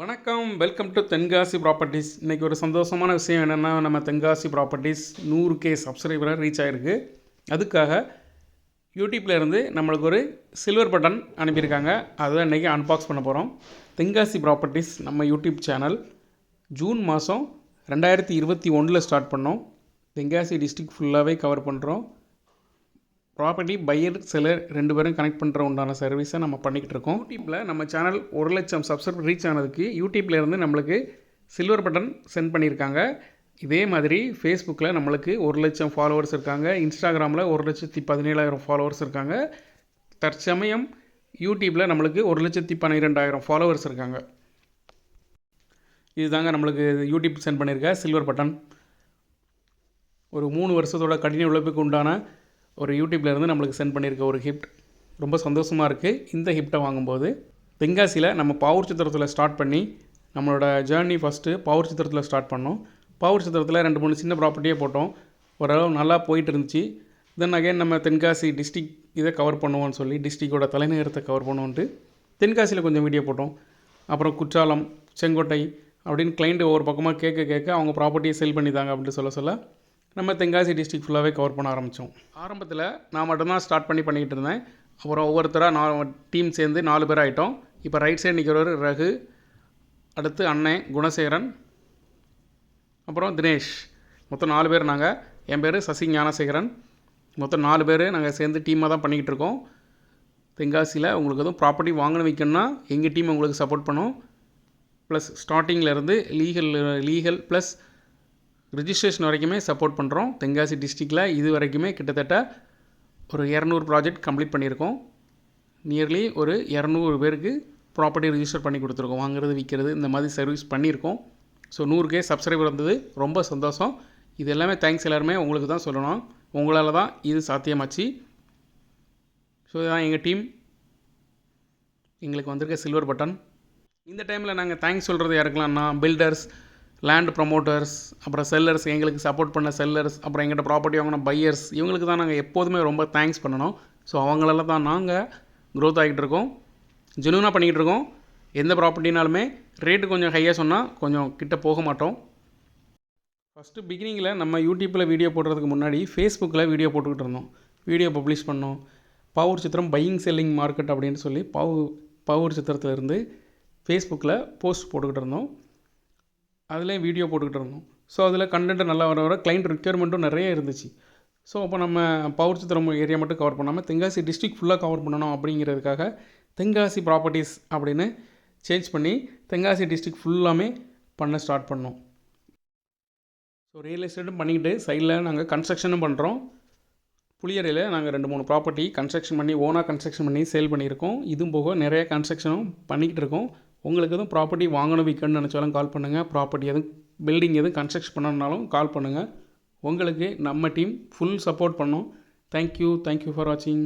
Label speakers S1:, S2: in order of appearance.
S1: வணக்கம். Welcome to Tenkasi properties இன்றைக்கி ஒரு சந்தோஷமான விஷயம் என்னென்னா நம்ம தென்காசி ப்ராப்பர்ட்டிஸ் நூறு கே சப்ஸ்கிரைபராக ரீச் ஆகிருக்கு அதுக்காக யூடியூப்ல இருந்து நம்மளுக்கு ஒரு சில்வர் பட்டன் அனுப்பியிருக்காங்க. அதை இன்றைக்கி அன்பாக்ஸ் பண்ண போகிறோம் தென்காசி ப்ராப்பர்ட்டிஸ் நம்ம யூடியூப் சேனல் ஜூன் மாதம் ரெண்டாயிரத்தி இருபத்தி ஒன்றில் ஸ்டார்ட் பண்ணோம். தென்காசி டிஸ்ட்ரிக்ட் ஃபுல்லாகவே கவர் பண்ணுறோம் ப்ராப்பர்ட்டி பையர் செலர் ரெண்டு பேரும் கனெக்ட் பண்ணுற உண்டான சர்வீஸை நம்ம பண்ணிக்கிட்டு இருக்கோம். யூடியூப்பில் நம்ம சேனல் ஒரு லட்சம் சப்ஸ்கிரைப் ரீச் ஆனதுக்கு யூடியூப்லேருந்து நம்மளுக்கு சில்வர் பட்டன் சென்ட் பண்ணியிருக்காங்க. இதே மாதிரி ஃபேஸ்புக்கில் நம்மளுக்கு ஒரு லட்சம் ஃபாலோவர்ஸ் இருக்காங்க. இன்ஸ்டாகிராமில் ஒரு லட்சத்தி பதினேழாயிரம் ஃபாலோவர்ஸ் இருக்காங்க. தற்சமயம் யூடியூப்பில் நம்மளுக்கு ஒரு லட்சத்தி பன்னிரெண்டாயிரம் ஃபாலோவர்ஸ் இருக்காங்க. இதுதாங்க நம்மளுக்கு யூடியூப் சென்ட் பண்ணியிருக்க சில்வர் பட்டன் ஒரு மூணு வருஷத்தோட கடின உழைப்புக்கு உண்டான ஒரு யூடியூப்லேருந்து நம்மளுக்கு சென்ட் பண்ணியிருக்க ஒரு ஹிஃப்ட் ரொம்ப சந்தோஷமாக இருக்குது இந்த ஹிஃப்ட்டை வாங்கும்போது தென்காசியில் நம்ம பாவூர் சித்திரத்தில் ஸ்டார்ட் பண்ணி நம்மளோட ஜேர்னி ஃபஸ்ட்டு பாவூர் சித்திரத்தில் ஸ்டார்ட் பண்ணோம். பாவூர் சித்திரத்தில் ரெண்டு மூணு சின்ன ப்ராப்பர்ட்டியே போட்டோம். ஓரளவு நல்லா போயிட்டு இருந்துச்சு. தென் அகைன் நம்ம தென்காசி டிஸ்ட்ரிக் இதை கவர் பண்ணுவோம்னு சொல்லி டிஸ்ட்ரிக்டோட தலைநகரத்தை கவர் பண்ணுவோன்ட்டு தென்காசியில் கொஞ்சம் வீடியோ போட்டோம். அப்புறம் குற்றாலம் செங்கோட்டை அப்படின்னு கிளைண்ட்டு ஒவ்வொரு பக்கமாக கேட்க கேட்க அவங்க ப்ராப்பர்ட்டியை செல் பண்ணித்தாங்க அப்படின்னு சொல்ல சொல்ல நம்ம தென்காசி டிஸ்ட்ரிக்ட் ஃபுல்லாகவே கவர் பண்ண ஆரம்பித்தோம் ஆரம்பத்தில் நான் மட்டும்தான் ஸ்டார்ட் பண்ணி பண்ணிக்கிட்டு இருந்தேன். அப்புறம் ஒவ்வொருத்தராக நான் டீம் சேர்ந்து நாலு பேர் ஆகிட்டோம் இப்போ ரைட் சைடு நிற்கிறவர் ரகு அடுத்து அண்ணன் குணசேகரன் அப்புறம் தினேஷ். மொத்தம் நாலு பேர் நாங்கள் என் பேர் சசி ஞானசேகரன். மொத்தம் நாலு பேர் நாங்கள் சேர்ந்து டீமாக தான் பண்ணிக்கிட்டு இருக்கோம். தென்காசியில் உங்களுக்கு எதுவும் ப்ராப்பர்ட்டி வாங்கணும் வைக்கணும்னா எங்கள் டீம் உங்களுக்கு சப்போர்ட் பண்ணும். ப்ளஸ் ஸ்டார்டிங்கில் லீகல் லீகல் ப்ளஸ் ரிஜிஸ்ட்ரேஷன் வரைக்குமே சப்போர்ட் பண்ணுறோம் தென்காசி டிஸ்ட்ரிக்டில் இது வரைக்குமே கிட்டத்தட்ட ஒரு இரநூறு ப்ராஜெக்ட் கம்ப்ளீட் பண்ணியிருக்கோம். நியர்லி ஒரு இரநூறு பேருக்கு ப்ராப்பர்ட்டி ரிஜிஸ்டர் பண்ணி கொடுத்துருக்கோம். வாங்குறது விற்கிறது இந்த மாதிரி சர்வீஸ் பண்ணியிருக்கோம். ஸோ நூறு கே சப்ஸ்கிரைபர் வந்தது ரொம்ப சந்தோஷம். இது எல்லாமே தேங்க்ஸ் எல்லாருமே உங்களுக்கு தான் சொல்லணும். உங்களால் தான் இது சாத்தியமாச்சு. ஸோ இதுதான் எங்கள் டீம் எங்களுக்கு வந்திருக்க சில்வர் பட்டன் இந்த டைமில் நாங்கள் தேங்க்ஸ் சொல்கிறது யாருக்கலாம்னா பில்டர்ஸ் லேண்ட் ப்ரொமோட்டர்ஸ் அப்புறம் செல்லர்ஸ் எங்களுக்கு சப்போர்ட் பண்ண செல்லர்ஸ் அப்புறம் எங்கிட்ட ப்ராப்பர்ட்டி வாங்கின பையர்ஸ் இவங்களுக்கு தான் நாங்கள் எப்போதுமே ரொம்ப தேங்க்ஸ் பண்ணணும். ஸோ அவங்களெல்லாம் தான் நாங்கள் க்ரோத் ஆகிட்டு இருக்கோம். ஜெனூனாக பண்ணிக்கிட்டு இருக்கோம். எந்த ப்ராப்பர்ட்டினாலுமே ரேட்டு கொஞ்சம் ஹையாக சொன்னால் கொஞ்சம் கிட்ட போக மாட்டோம். ஃபஸ்ட்டு பிகினிங்கில் நம்ம யூடியூப்பில் வீடியோ போடுறதுக்கு முன்னாடி ஃபேஸ்புக்கில் வீடியோ போட்டுக்கிட்டு இருந்தோம். வீடியோ பப்ளிஷ் பண்ணோம். பவர் சித்திரம் பையிங் செல்லிங் மார்க்கெட் அப்படின்னு சொல்லி பவு பவர் சித்திரத்துலேருந்து ஃபேஸ்புக்கில் போஸ்ட் போட்டுக்கிட்டு இருந்தோம். அதுலேயும் வீடியோ போட்டுக்கிட்டு இருந்தோம். ஸோ அதில் கண்டென்ட் நல்லா வர வர கிளைண்ட் ரிக்யர்மெண்ட்டும் நிறைய இருந்துச்சு. ஸோ அப்போ நம்ம பவர் சித்திரம் ஏரியா மட்டும் கவர் பண்ணாமல் தென்காசி டிஸ்ட்ரிக்ட் ஃபுல்லாக கவர் பண்ணணும் அப்படிங்கிறதுக்காக தென்காசி ப்ராப்பர்ட்டிஸ் அப்படின்னு சேஞ்ச் பண்ணி தென்காசி டிஸ்ட்ரிக்ட் ஃபுல்லாமே பண்ண ஸ்டார்ட் பண்ணோம். ஸோ ரியல் எஸ்டேட்டும் பண்ணிக்கிட்டு சைடில் நாங்கள் கன்ஸ்ட்ரக்ஷனும் பண்ணுறோம் புளியறையில் நாங்கள் ரெண்டு மூணு ப்ராப்பர்ட்டி கன்ஸ்ட்ரக்ஷன் பண்ணி ஓனாக கன்ஸ்ட்ரக்ஷன் பண்ணி சேல் பண்ணியிருக்கோம். இதுவும் போக நிறைய கன்ஸ்ட்ரக்ஷனும் பண்ணிக்கிட்டு இருக்கோம். உங்களுக்கு எதுவும் ப்ராப்பர்ட்டி வாங்கணும் விற்கணும்னு நினச்சாலும் கால் பண்ணுங்கள் ப்ராப்பர்ட்டி எதுவும் பில்டிங் எதுவும் கன்ஸ்ட்ரக்ஷன் பண்ணணுனாலும் கால் பண்ணுங்கள் உங்களுக்கு நம்ம டீம் ஃபுல் சப்போர்ட் பண்ணோம். Thank you thank you for வாட்சிங்